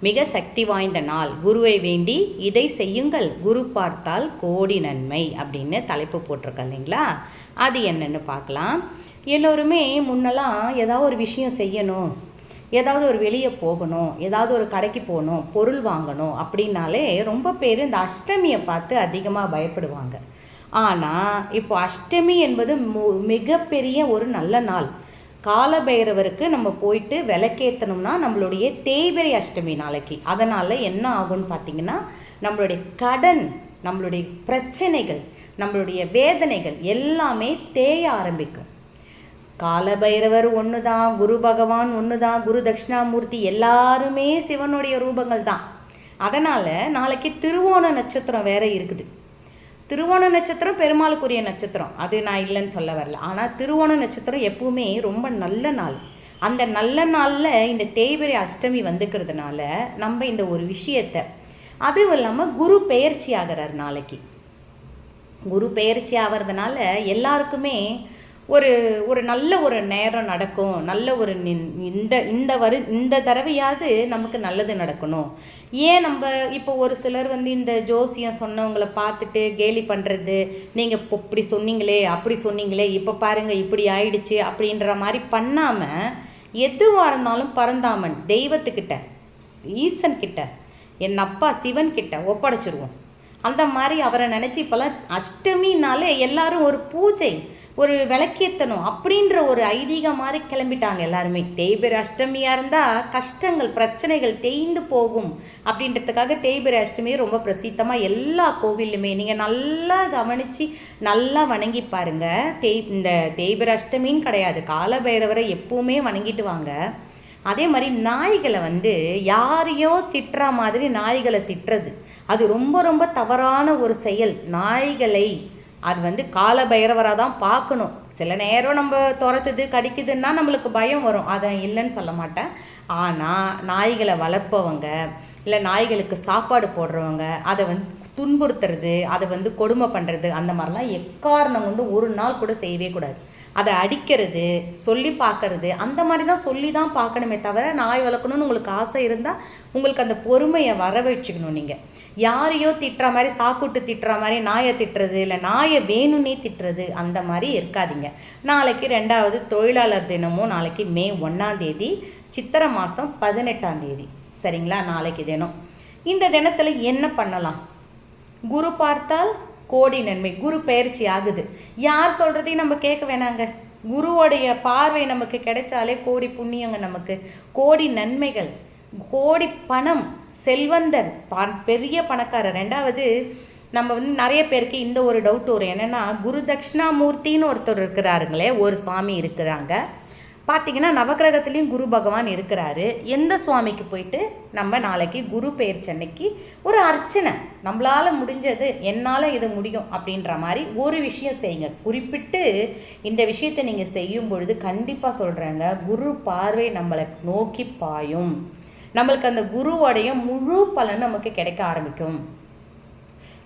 மிக சக்தி வாய்ந்த நாள். குருவை வேண்டி இதை செய்யுங்கள். குரு பார்த்தால் கோடி நன்மை அப்படின்னு தலைப்பு போட்டிருக்கேன் இல்லைங்களா? அது என்னன்னு பார்க்கலாம். எல்லோருமே முன்னெல்லாம் ஏதாவது ஒரு விஷயம் செய்யணும். ஏதாவது ஒரு வெளியே போகணும். ஏதாவது ஒரு கடைக்கு போகணும். பொருள் வாங்கணும் அப்படின்னாலே ரொம்ப பேர் இந்த அஷ்டமியை பார்த்து அதிகமாக பயப்படுவாங்க. ஆனால் இப்போ அஷ்டமி என்பது மு- மிகப்பெரிய ஒரு நல்ல நாள். காலபைரவருக்கு நம்ம போயிட்டு விளக்கேற்றணும்னா நம்மளுடைய தேய்பிரை அஷ்டமி நாளைக்கு. அதனால் என்ன ஆகும்னு பார்த்தீங்கன்னா நம்மளுடைய கடன் நம்மளுடைய பிரச்சனைகள் நம்மளுடைய வேதனைகள் எல்லாமே தேய ஆரம்பிக்கும். காலபைரவர் ஒன்று தான் குரு பகவான் ஒன்று தான் குரு தட்சிணாமூர்த்தி எல்லாருமே சிவனுடைய ரூபங்கள் தான் அதனால் நாளைக்கு திருவோண நட்சத்திரம் வேறு இருக்குது. திருவோண நட்சத்திரம் பெருமாளுக்குரிய நட்சத்திரம். அது நான் இல்லைன்னு சொல்ல வரல. ஆனால் திருவோண நட்சத்திரம் எப்பவுமே ரொம்ப நல்ல நாள். அந்த நல்ல நாளில் இந்த தேய்பிரை அஷ்டமி வந்துக்கிறதுனால நம்ம இந்த ஒரு விஷயத்தை அதுவும் இல்லாமல் குரு பெயர்ச்சி ஆகிறார் நாளைக்கு. குரு பெயர்ச்சி ஆகிறதுனால எல்லாருக்குமே ஒரு ஒரு நல்ல ஒரு நேரம் நடக்கும். நல்ல ஒரு நின்- இந்த இந்த வரு இந்த தடவையாவது நமக்கு நல்லது நடக்கணும். ஏன் நம்ம இப்போ ஒரு சிலர் வந்து இந்த ஜோசியம் சொன்னவங்கள பார்த்துட்டு கேலி பண்ணுறது நீங்கள் இப்போ இப்படி சொன்னீங்களே அப்படி சொன்னீங்களே இப்போ பாருங்கள் இப்படி ஆயிடுச்சு அப்படின்ற மாதிரி பண்ணாமல் எதுவாக இருந்தாலும் பரந்தாமன் தெய்வத்துக்கிட்ட ஈசன் கிட்ட என் அப்பா சிவன் கிட்ட ஒப்படைச்சிருவோம். அந்த மாதிரி அவரை நினச்சி இப்போல்லாம் அஷ்டமினாலே எல்லாரும் ஒரு பூஜை. ஒரு விளக்கேற்றணும் அப்படின்ற ஒரு ஐதீகம் மாதிரி கிளம்பிட்டாங்க எல்லாருமே. தேய்பிர அஷ்டமியாக இருந்தால் கஷ்டங்கள் பிரச்சனைகள் தேய்ந்து போகும் அப்படின்றதுக்காக தேய்பிர அஷ்டமி ரொம்ப பிரசித்தமாக எல்லா கோவிலுமே நீங்கள் நல்லா கவனித்து நல்லா வணங்கி பாருங்க. தேய் இந்த தேய்பிர அஷ்டமின்னு கிடையாது. காலபைரவரை எப்பவுமே வணங்கிட்டு வாங்க. அதே மாதிரி நாய்களை வந்து யாரையோ திட்டுற மாதிரி நாய்களை திட்டுறது. அது ரொம்ப ரொம்ப தவறான ஒரு செயல். நாய்களை அது வந்து கால பைரவராக தான் பார்க்கணும். சில நேரம் நம்ம துரத்துது கடிக்குதுன்னா நம்மளுக்கு பயம் வரும். அதை இல்லைன்னு சொல்ல மாட்டேன். ஆனால் நாய்களை வளர்ப்பவங்க இல்லை நாய்களுக்கு சாப்பாடு போடுறவங்க அதை வந்து துன்புறுத்துறது அதை வந்து கொடுமை பண்ணுறது அந்த மாதிரிலாம் எக்காரணம் கொண்டு ஒரு நாள் கூட செய்யவே கூடாது. அதை அடிக்கிறது சொல்லி பார்க்கறது அந்த மாதிரி தான் சொல்லி தான் பார்க்கணுமே தவிர நாய் வளர்க்கணும்னு உங்களுக்கு ஆசை இருந்தால் உங்களுக்கு அந்த பொறுமையை வர வச்சுக்கணும் நீங்கள் யாரையோ திட்டுற மாதிரி சாக்குட்டு திட்டுற மாதிரி நாயை திட்டுறது இல்லை நாயை வேணும்னே திட்டுறது அந்த மாதிரி இருக்காதீங்க. நாளைக்கு ரெண்டாவது தொழிலாளர் தினமும் நாளைக்கு மே ஒன்றாம் தேதி சித்திரை மாதம் பதினெட்டாம் தேதி. சரிங்களா? நாளைக்கு தினம். இந்த தினத்தில் என்ன பண்ணலாம்? குரு பார்த்தால் கோடி நன்மை குரு பயிற்சி ஆகுது. யார் சொல்கிறதையும் நம்ம கேட்க வேணாங்க. குருவோடைய பார்வை நமக்கு கிடைச்சாலே கோடி புண்ணியங்க நமக்கு. கோடி நன்மைகள் கோடி பணம் செல்வந்தர் ப பெரிய பணக்காரர். ரெண்டாவது நம்ம வந்து நிறைய பேருக்கு இந்த ஒரு டவுட் வரும் என்னென்னா குரு தட்சிணாமூர்த்தின்னு ஒருத்தர் இருக்கிறாருங்களே ஒரு சுவாமி இருக்கிறாங்க. பார்த்தீங்கன்னா நவக்கிரகத்துலேயும் குரு பகவான் இருக்கிறாரு. எந்த சுவாமிக்கு போயிட்டு நம்ம நாளைக்கு குரு பெயர்ச்சி அன்னைக்கு ஒரு அர்ச்சனை. நம்மளால் முடிஞ்சது என்னால் இது முடியும் அப்படின்ற மாதிரி ஒரு விஷயம் செய்யுங்க. குறிப்பிட்டு இந்த விஷயத்தை நீங்கள் செய்யும் பொழுது கண்டிப்பாக சொல்கிறேங்க குரு பார்வை நம்மளை நோக்கி பாயும். நம்மளுக்கு அந்த குருவோடைய முழு பலன் நமக்கு கிடைக்க ஆரம்பிக்கும்.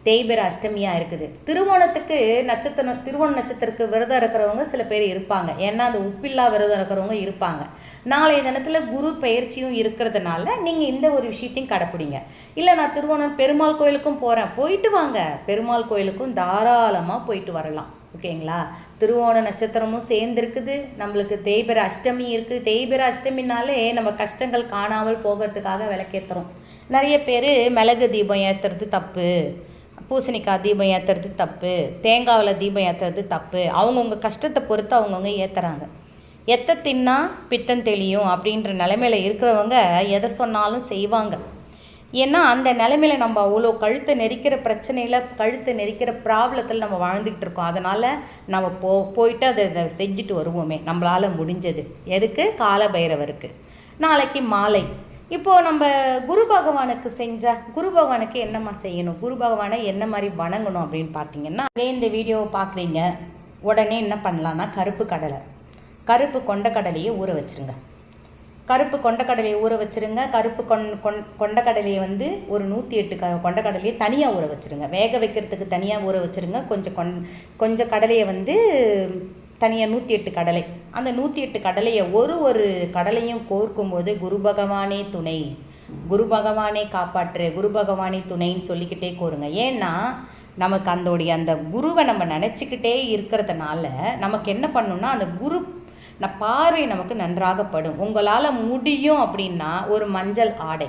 தேய்பிர அஷ்டமியாக இருக்குது. திருவோணத்துக்கு நட்சத்திரம் திருவோண நட்சத்திரத்துக்கு விரதம் இருக்கிறவங்க சில பேர் இருப்பாங்க. ஏன்னா அந்த உப்பில்லா விரதம் இருக்கிறவங்க இருப்பாங்க. நாளைய தினத்தில் குரு பயிற்சியும் இருக்கிறதுனால நீங்கள் இந்த ஒரு விஷயத்தையும் கடைப்பிடிங்க. இல்லை நான் திருவோணம் பெருமாள் கோயிலுக்கும் போகிறேன் போயிட்டு வாங்க. பெருமாள் கோயிலுக்கும் தாராளமாக போயிட்டு வரலாம். ஓகேங்களா? திருவோண நட்சத்திரமும் சேர்ந்துருக்குது. நம்மளுக்கு தேய்பிர அஷ்டமி இருக்குது தேய்பிர அஷ்டமினாலே நம்ம கஷ்டங்கள் காணாமல் போகிறதுக்காக விளக்கேற்றுறோம் நிறைய பேர் மிளகு தீபம் ஏற்றுறது தப்பு. பூசணிக்காய் தீபம் ஏற்றுறது தப்பு தேங்காவில் தீபம் ஏற்றுறது தப்பு. அவங்கவுங்க கஷ்டத்தை பொறுத்து அவங்கவுங்க ஏற்றுறாங்க எத்தை தின்னா பித்தம் தெளியும் அப்படின்ற நிலைமையில் இருக்கிறவங்க எதை சொன்னாலும் செய்வாங்க. ஏன்னா அந்த நிலைமையில் நம்ம அவ்வளோ கழுத்தை நெரிக்கிற பிரச்சனையில் கழுத்தை நெரிக்கிற ப்ராப்ளத்தில் நம்ம வாழ்ந்துக்கிட்டு இருக்கோம். அதனால் நம்ம போ போயிட்டு அதை அதை செஞ்சுட்டு வருவோமே. நம்மளால் முடிஞ்சது. எதுக்கு? கால பைரவருக்கு நாளைக்கு மாலை. இப்போது நம்ம குரு பகவானுக்கு செஞ்ச குரு பகவானுக்கு என்னம்மா செய்யணும்? குரு பகவானை என்ன மாதிரி வணங்கணும் அப்படின்னு பார்த்தீங்கன்னா அதே இந்த வீடியோவை பார்க்குறீங்க. உடனே என்ன பண்ணலான்னா கருப்பு கடலை. கருப்பு கொண்டக்கடலையை ஊற வச்சுருங்க. கருப்பு கொண்டக்கடலையை ஊற வச்சுருங்க. கருப்பு கொண் கொண் கொண்டக்கடலையை வந்து ஒரு நூற்றி எட்டு க கொண்டக்கடலையை தனியாக ஊற வச்சுருங்க. வேக வைக்கிறதுக்கு தனியாக ஊற வச்சுருங்க. கொஞ்சம் கொண் கொஞ்சம் கடலையை வந்து தனியாக நூற்றி எட்டு கடலை. அந்த நூற்றி எட்டு கடலையை ஒரு ஒரு கடலையும் கோர்க்கும் போது குரு பகவானே துணை. குரு பகவானே காப்பாற்று குரு பகவானே துணைன்னு சொல்லிக்கிட்டே கோருங்க. ஏன்னா நமக்கு அந்தோடைய அந்த குருவை நம்ம நினச்சிக்கிட்டே இருக்கிறதுனால நமக்கு என்ன பண்ணணும்னா அந்த குரு ந- பார்வை நமக்கு நன்றாகப்படும். உங்களால் முடியும் அப்படின்னா ஒரு மஞ்சள் ஆடை.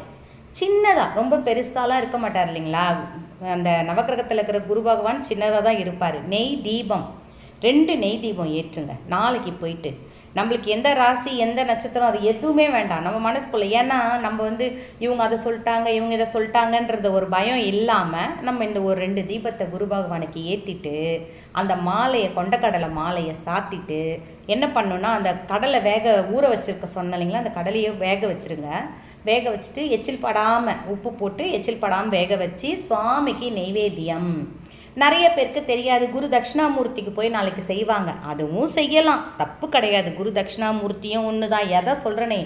சின்னதாக ரொம்ப பெருசாலாம் இருக்க மாட்டார் இல்லைங்களா? அந்த நவக்கிரகத்தில் இருக்கிற குரு பகவான் சின்னதாக தான் இருப்பார். நெய் தீபம். ரெண்டு நெய் தீபம் ஏற்றுங்க. நாளைக்கு போயிட்டு. நம்மளுக்கு எந்த ராசி எந்த நட்சத்திரம் அது எதுவுமே வேண்டாம். நம்ம மனசுக்குள்ளே ஏன்னா நம்ம வந்து இவங்க அதை சொல்லிட்டாங்க இவங்க இதை சொல்லிட்டாங்கன்றது ஒரு பயம் இல்லாமல் நம்ம இந்த ஒரு ரெண்டு தீபத்தை குரு பகவானுக்கு ஏற்றிட்டு அந்த மாலையை கொண்டக்கடலை மாலையை சாப்பிட்டுட்டு என்ன பண்ணணும்னா அந்த கடலை வேக ஊற வச்சுருக்க சொன்ன இல்லைங்களா அந்த கடலையை வேக வச்சிருங்க. வேக வச்சுட்டு எச்சில் படாமல் உப்பு போட்டு எச்சில் படாமல் வேக வச்சு சுவாமிக்கு நெய்வேத்தியம். நிறைய பேருக்கு தெரியாது. குரு தட்சிணாமூர்த்திக்கு போய் நாளைக்கு செய்வாங்க. அதுவும் செய்யலாம். தப்பு கிடையாது. குரு தட்சிணாமூர்த்தியும் ஒன்று தான் எதை சொல்கிறனே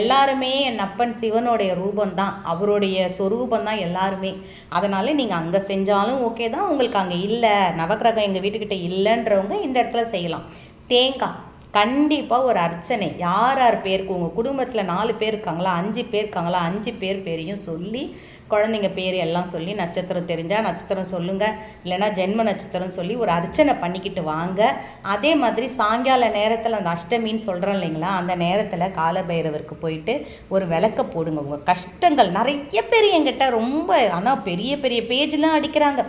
எல்லாருமே என் அப்பன் சிவனுடைய ரூபந்தான் அவருடைய சொரூபம் தான் எல்லாருமே. அதனால் நீங்கள் அங்கே செஞ்சாலும் ஓகே தான் உங்களுக்கு அங்கே இல்லை. நவக்கிரகம் எங்கள் வீட்டுக்கிட்ட இல்லைன்றவங்க இந்த இடத்துல செய்யலாம். தேங்காய். கண்டிப்பாக ஒரு அர்ச்சனை. யார் யார் பேருக்கு? உங்கள் குடும்பத்தில் நாலு பேர் இருக்காங்களா? அஞ்சு பேர் இருக்காங்களா? அஞ்சு பேர் பேரையும் சொல்லி குழந்தைங்க பேர் எல்லாம் சொல்லி நட்சத்திரம் தெரிஞ்சால் நட்சத்திரம் சொல்லுங்கள் இல்லைன்னா ஜென்ம நட்சத்திரம் சொல்லி ஒரு அர்ச்சனை பண்ணிக்கிட்டு வாங்க. அதே மாதிரி சாயங்கால நேரத்தில் அந்த அஷ்டமின்னு சொல்கிறோம் இல்லைங்களா? அந்த நேரத்தில் காலபைரவருக்கு போயிட்டு ஒரு விளக்க போடுங்க. உங்கள் கஷ்டங்கள் நிறைய பேர் என்கிட்ட ரொம்ப ஆனால் பெரிய பெரிய பேஜ்லாம் அடிக்கிறாங்க.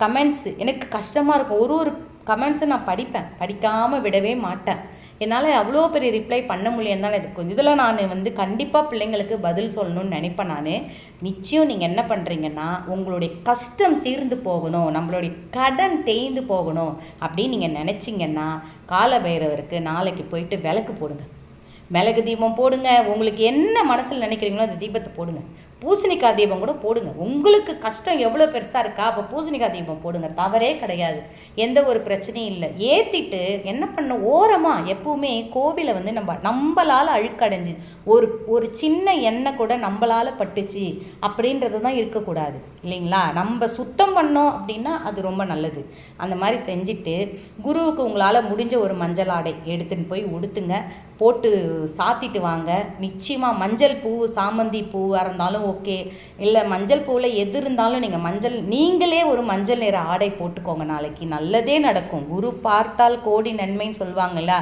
கமெண்ட்ஸ். எனக்கு கஷ்டமாக இருக்கும். ஒரு ஒரு கமெண்ட்ஸை நான் படிப்பேன். படிக்காமல் விடவே மாட்டேன். என்னால் அவ்வளோ பெரிய ரிப்ளை பண்ண முடியும் தான் இது இதில் நான் வந்து கண்டிப்பாக பிள்ளைங்களுக்கு பதில் சொல்லணும்னு நினைப்பேன் நான். நிச்சயம் நீங்கள் என்ன பண்ணுறீங்கன்னா உங்களுடைய கஷ்டம் தீர்ந்து போகணும் நம்மளுடைய கடன் தேய்ந்து போகணும் அப்படின்னு நீங்கள் நினச்சிங்கன்னா காலபைரவருக்கு நாளைக்கு போயிட்டு விளக்கு போடுங்க. மிளகு தீபம் போடுங்க. உங்களுக்கு என்ன மனசில் நினைக்கிறீங்களோ அந்த தீபத்தை போடுங்க. பூசணிக்காய் தீபம் கூட போடுங்க. உங்களுக்கு கஷ்டம் எவ்வளோ பெருசாக இருக்கா அப்போ பூசணிக்காய் தீபம் போடுங்க. தவறே கிடையாது. எந்த ஒரு பிரச்சனையும் இல்லை. ஏற்றிட்டு என்ன பண்ண ஓரமாக எப்பவுமே கோவிலை வந்து நம்ம நம்மளால் அழுக்கடைஞ்சு ஒரு ஒரு சின்ன எண்ணெய் கூட நம்மளால் பட்டுச்சு அப்படின்றது தான் இருக்கக்கூடாது. இல்லைங்களா? நம்ம சுத்தம் பண்ணோம் அப்படின்னா அது ரொம்ப நல்லது. அந்த மாதிரி செஞ்சுட்டு குருவுக்கு உங்களால் முடிஞ்ச ஒரு மஞ்சள் ஆடை எடுத்துன்னு போய் உடுத்துங்க. போட்டு சாத்திட்டு வாங்க. நிச்சயமாக மஞ்சள் பூ சாமந்தி பூவாக இருந்தாலும் ஓகே இல்லை மஞ்சள் பூவில் எது இருந்தாலும் நீங்கள் மஞ்சள் நீங்களே ஒரு மஞ்சள் நிற ஆடை போட்டுக்கோங்க நாளைக்கு. நல்லதே நடக்கும். குரு பார்த்தால் கோடி நன்மைன்னு சொல்லுவாங்கல்ல.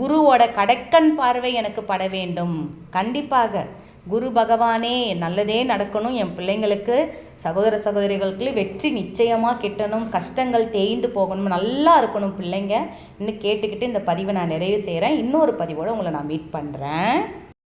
குருவோட கடைக்கண் பார்வை எனக்கு பட வேண்டும். கண்டிப்பாக. குரு பகவானே நல்லதே நடக்கணும். என் பிள்ளைங்களுக்கு சகோதர சகோதரிகளுக்கு வெற்றி நிச்சயமாக கிட்டணும். கஷ்டங்கள் தேய்ந்து போகணும். நல்லா இருக்கணும் பிள்ளைங்க. இன்னும் கேட்டுக்கிட்டு இந்த பதிவை நான் நிறைவு செய்கிறேன் இன்னொரு பதிவோடு உங்களை நான் மீட் பண்ணுறேன்